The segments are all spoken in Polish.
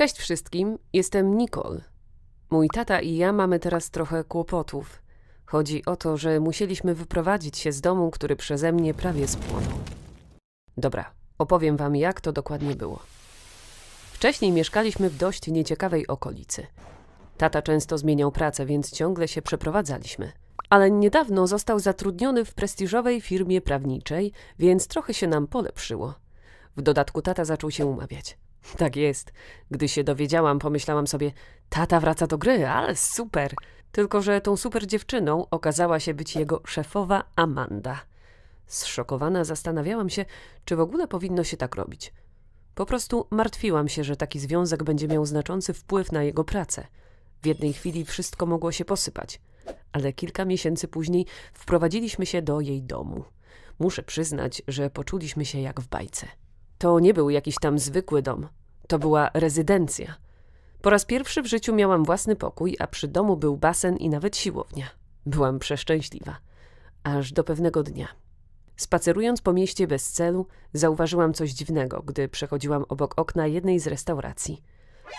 Cześć wszystkim, jestem Nicole. Mój tata i ja mamy teraz trochę kłopotów. Chodzi o to, że musieliśmy wyprowadzić się z domu, który przeze mnie prawie spłonął. Dobra, opowiem wam, jak to dokładnie było. Wcześniej mieszkaliśmy w dość nieciekawej okolicy. Tata często zmieniał pracę, więc ciągle się przeprowadzaliśmy. Ale niedawno został zatrudniony w prestiżowej firmie prawniczej, więc trochę się nam polepszyło. W dodatku tata zaczął się umawiać. Tak jest. Gdy się dowiedziałam, pomyślałam sobie, tata wraca do gry, ale super. Tylko, że tą super dziewczyną okazała się być jego szefowa Amanda. Zszokowana zastanawiałam się, czy w ogóle powinno się tak robić. Po prostu martwiłam się, że taki związek będzie miał znaczący wpływ na jego pracę. W jednej chwili wszystko mogło się posypać, ale kilka miesięcy później wprowadziliśmy się do jej domu. Muszę przyznać, że poczuliśmy się jak w bajce. To nie był jakiś tam zwykły dom, to była rezydencja. Po raz pierwszy w życiu miałam własny pokój, a przy domu był basen i nawet siłownia. Byłam przeszczęśliwa. Aż do pewnego dnia. Spacerując po mieście bez celu, zauważyłam coś dziwnego, gdy przechodziłam obok okna jednej z restauracji.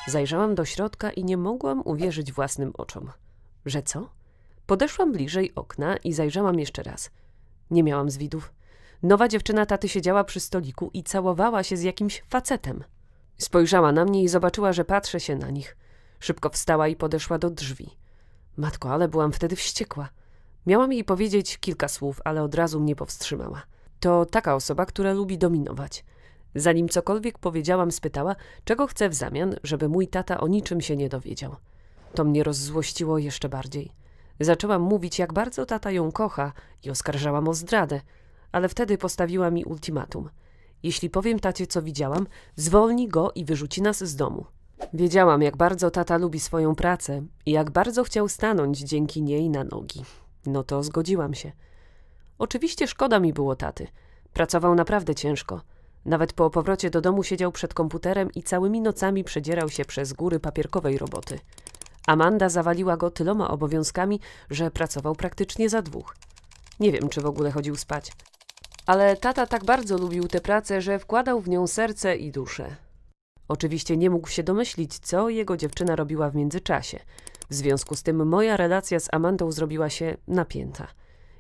Zajrzałam do środka i nie mogłam uwierzyć własnym oczom. Że co? Podeszłam bliżej okna i zajrzałam jeszcze raz. Nie miałam zwidów. Nowa dziewczyna taty siedziała przy stoliku i całowała się z jakimś facetem. Spojrzała na mnie i zobaczyła, że patrzę się na nich. Szybko wstała i podeszła do drzwi. Matko, ale byłam wtedy wściekła. Miałam jej powiedzieć kilka słów, ale od razu mnie powstrzymała. To taka osoba, która lubi dominować. Zanim cokolwiek powiedziałam, spytała, czego chce w zamian, żeby mój tata o niczym się nie dowiedział. To mnie rozzłościło jeszcze bardziej. Zaczęłam mówić, jak bardzo tata ją kocha i oskarżałam o zdradę, ale wtedy postawiła mi ultimatum. Jeśli powiem tacie, co widziałam, zwolni go i wyrzuci nas z domu. Wiedziałam, jak bardzo tata lubi swoją pracę i jak bardzo chciał stanąć dzięki niej na nogi. No to zgodziłam się. Oczywiście szkoda mi było taty. Pracował naprawdę ciężko. Nawet po powrocie do domu siedział przed komputerem i całymi nocami przedzierał się przez góry papierkowej roboty. Amanda zawaliła go tyloma obowiązkami, że pracował praktycznie za dwóch. Nie wiem, czy w ogóle chodził spać. Ale tata tak bardzo lubił tę pracę, że wkładał w nią serce i duszę. Oczywiście nie mógł się domyślić, co jego dziewczyna robiła w międzyczasie. W związku z tym moja relacja z Amandą zrobiła się napięta.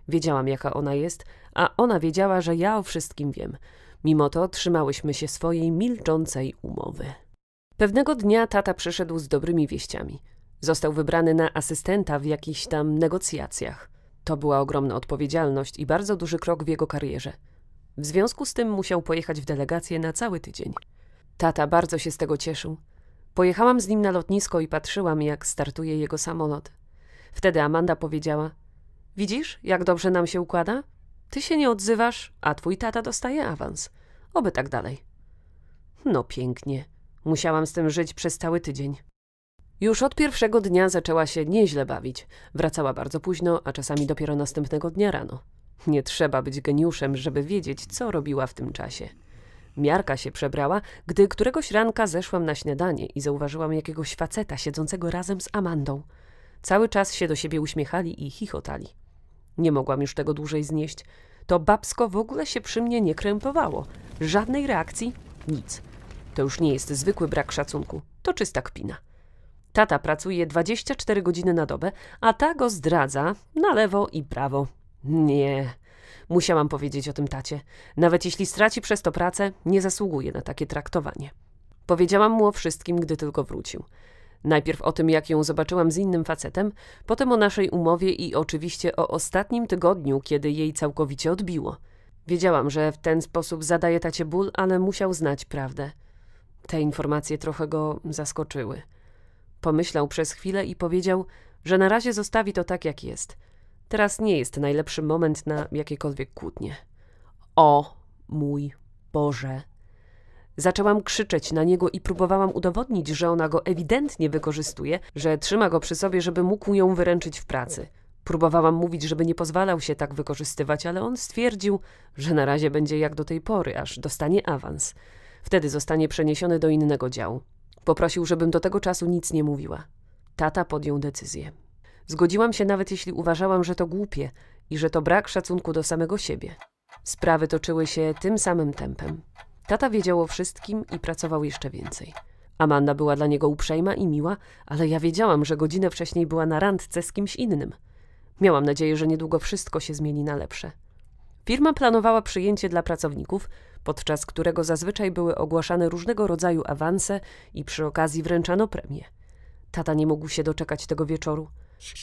Wiedziałam, jaka ona jest, a ona wiedziała, że ja o wszystkim wiem. Mimo to trzymałyśmy się swojej milczącej umowy. Pewnego dnia tata przyszedł z dobrymi wieściami. Został wybrany na asystenta w jakichś tam negocjacjach. To była ogromna odpowiedzialność i bardzo duży krok w jego karierze. W związku z tym musiał pojechać w delegację na cały tydzień. Tata bardzo się z tego cieszył. Pojechałam z nim na lotnisko i patrzyłam, jak startuje jego samolot. Wtedy Amanda powiedziała: Widzisz, jak dobrze nam się układa? Ty się nie odzywasz, a twój tata dostaje awans. Oby tak dalej. No pięknie. Musiałam z tym żyć przez cały tydzień. Już od pierwszego dnia zaczęła się nieźle bawić. Wracała bardzo późno, a czasami dopiero następnego dnia rano. Nie trzeba być geniuszem, żeby wiedzieć, co robiła w tym czasie. Miarka się przebrała, gdy któregoś ranka zeszłam na śniadanie i zauważyłam jakiegoś faceta siedzącego razem z Amandą. Cały czas się do siebie uśmiechali i chichotali. Nie mogłam już tego dłużej znieść. To babsko w ogóle się przy mnie nie krępowało. Żadnej reakcji, nic. To już nie jest zwykły brak szacunku, to czysta kpina. Tata pracuje 24 godziny na dobę, a ta go zdradza na lewo i prawo. Nie, musiałam powiedzieć o tym tacie. Nawet jeśli straci przez to pracę, nie zasługuje na takie traktowanie. Powiedziałam mu o wszystkim, gdy tylko wrócił. Najpierw o tym, jak ją zobaczyłam z innym facetem, potem o naszej umowie i oczywiście o ostatnim tygodniu, kiedy jej całkowicie odbiło. Wiedziałam, że w ten sposób zadaje tacie ból, ale musiał znać prawdę. Te informacje trochę go zaskoczyły. Pomyślał przez chwilę i powiedział, że na razie zostawi to tak, jak jest. Teraz nie jest najlepszy moment na jakiekolwiek kłótnie. O mój Boże! Zaczęłam krzyczeć na niego i próbowałam udowodnić, że ona go ewidentnie wykorzystuje, że trzyma go przy sobie, żeby mógł ją wyręczyć w pracy. Próbowałam mówić, żeby nie pozwalał się tak wykorzystywać, ale on stwierdził, że na razie będzie jak do tej pory, aż dostanie awans. Wtedy zostanie przeniesiony do innego działu. Poprosił, żebym do tego czasu nic nie mówiła. Tata podjął decyzję. Zgodziłam się nawet jeśli uważałam, że to głupie i że to brak szacunku do samego siebie. Sprawy toczyły się tym samym tempem. Tata wiedział o wszystkim i pracował jeszcze więcej. Amanda była dla niego uprzejma i miła, ale ja wiedziałam, że godzinę wcześniej była na randce z kimś innym. Miałam nadzieję, że niedługo wszystko się zmieni na lepsze. Firma planowała przyjęcie dla pracowników, podczas którego zazwyczaj były ogłaszane różnego rodzaju awanse i przy okazji wręczano premie. Tata nie mógł się doczekać tego wieczoru.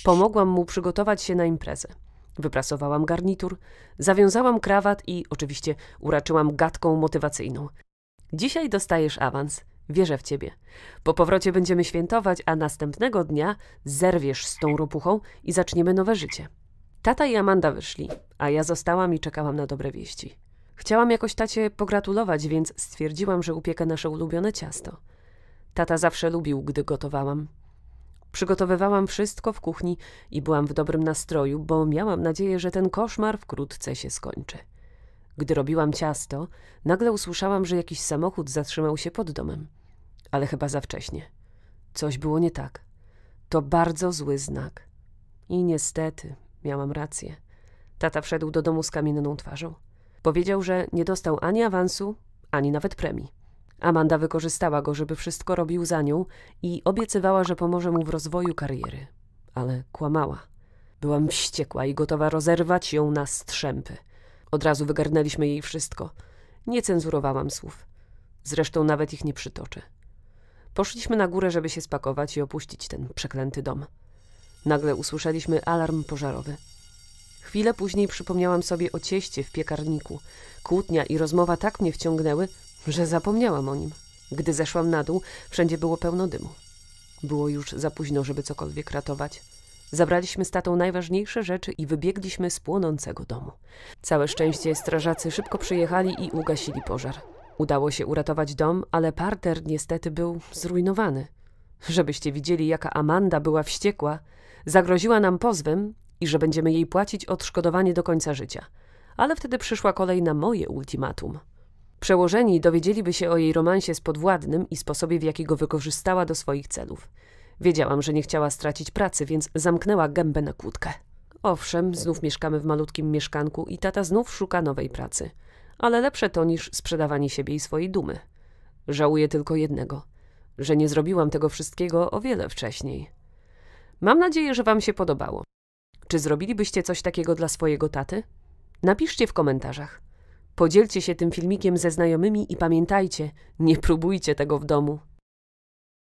Pomogłam mu przygotować się na imprezę. Wyprasowałam garnitur, zawiązałam krawat i oczywiście uraczyłam gadką motywacyjną. Dzisiaj dostajesz awans. Wierzę w ciebie. Po powrocie będziemy świętować, a następnego dnia zerwiesz z tą ropuchą i zaczniemy nowe życie. Tata i Amanda wyszli, a ja zostałam i czekałam na dobre wieści. Chciałam jakoś tacie pogratulować, więc stwierdziłam, że upiekę nasze ulubione ciasto. Tata zawsze lubił, gdy gotowałam. Przygotowywałam wszystko w kuchni i byłam w dobrym nastroju, bo miałam nadzieję, że ten koszmar wkrótce się skończy. Gdy robiłam ciasto, nagle usłyszałam, że jakiś samochód zatrzymał się pod domem. Ale chyba za wcześnie. Coś było nie tak. To bardzo zły znak. I niestety, miałam rację. Tata wszedł do domu z kamienną twarzą. Powiedział, że nie dostał ani awansu, ani nawet premii. Amanda wykorzystała go, żeby wszystko robił za nią i obiecywała, że pomoże mu w rozwoju kariery. Ale kłamała. Byłam wściekła i gotowa rozerwać ją na strzępy. Od razu wygarnęliśmy jej wszystko. Nie cenzurowałam słów. Zresztą nawet ich nie przytoczę. Poszliśmy na górę, żeby się spakować i opuścić ten przeklęty dom. Nagle usłyszeliśmy alarm pożarowy. Chwilę później przypomniałam sobie o cieście w piekarniku. Kłótnia i rozmowa tak mnie wciągnęły, że zapomniałam o nim. Gdy zeszłam na dół, wszędzie było pełno dymu. Było już za późno, żeby cokolwiek ratować. Zabraliśmy z tatą najważniejsze rzeczy i wybiegliśmy z płonącego domu. Całe szczęście strażacy szybko przyjechali i ugasili pożar. Udało się uratować dom, ale parter niestety był zrujnowany. Żebyście widzieli, jaka Amanda była wściekła, zagroziła nam pozwem i że będziemy jej płacić odszkodowanie do końca życia. Ale wtedy przyszła kolej na moje ultimatum. Przełożeni dowiedzieliby się o jej romansie z podwładnym i sposobie, w jaki go wykorzystała do swoich celów. Wiedziałam, że nie chciała stracić pracy, więc zamknęła gębę na kłódkę. Owszem, znów mieszkamy w malutkim mieszkanku i tata znów szuka nowej pracy. Ale lepsze to niż sprzedawanie siebie i swojej dumy. Żałuję tylko jednego, że nie zrobiłam tego wszystkiego o wiele wcześniej. Mam nadzieję, że Wam się podobało. Czy zrobilibyście coś takiego dla swojego taty? Napiszcie w komentarzach. Podzielcie się tym filmikiem ze znajomymi i pamiętajcie, nie próbujcie tego w domu.